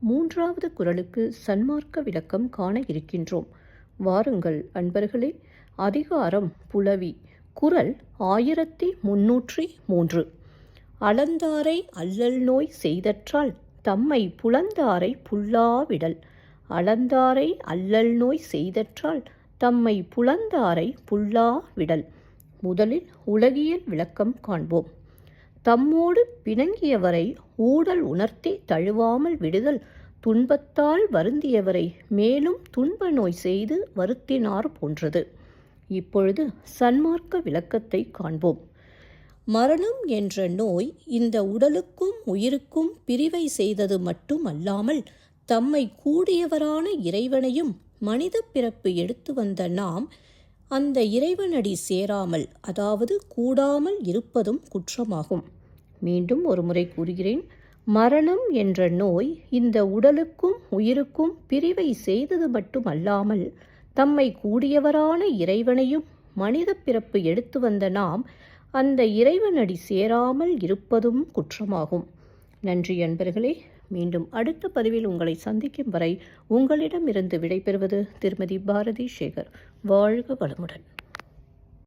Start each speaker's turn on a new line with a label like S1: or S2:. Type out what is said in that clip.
S1: மூன்றாவது குரலுக்கு சன்மார்க்க விளக்கம் காண இருக்கின்றோம். வாருங்கள் அன்பர்களே. அதிகாரம் புலவி. குரல் ஆயிரத்தி முன்னூற்றி மூன்று. அளந்தாரை அல்லல் நோய் செய்தற்றால் தம்மை புலந்தாரை புல்லாவிடல். அளந்தாரை அல்லல் நோய் செய்தற்றால் தம்மை புலந்தாரை புல்லா விடல் முதலில் உலகியல் விளக்கம் காண்போம். தம்மோடு பிணங்கியவரை ஊடல் உணர்த்தி தழுவாமல் விடுதல் துன்பத்தால் வருந்தியவரை மேலும் துன்ப நோய் செய்து வருத்தினார் போன்றது. இப்பொழுது சன்மார்க்க விளக்கத்தை காண்போம். மரணம் என்ற நோய் இந்த உடலுக்கும் உயிருக்கும் பிரிவை செய்தது மட்டுமல்லாமல் தம்மை கூடியவரான இறைவனையும் மனித பிறப்பு எடுத்து வந்த நாம் அந்த இறைவனடி சேராமல் அதாவது கூடாமல் இருப்பதும் குற்றமாகும். மீண்டும் ஒரு முறை கூறுகிறேன் மரணம் என்ற நோய் இந்த உடலுக்கும் உயிருக்கும் பிரிவை செய்தது மட்டுமல்லாமல் தம்மை கூடியவரான இறைவனையும் மனித பிறப்பு எடுத்து வந்த நாம் அந்த இறைவனடி சேராமல் இருப்பதும் குற்றமாகும். நன்றி அன்பர்களே. மீண்டும் அடுத்த பதிவில் உங்களை சந்திக்கும் வரை உங்களிடமிருந்து விடைபெறுவது திருமதி பாரதி சேகர். வாழ்க வளமுடன்.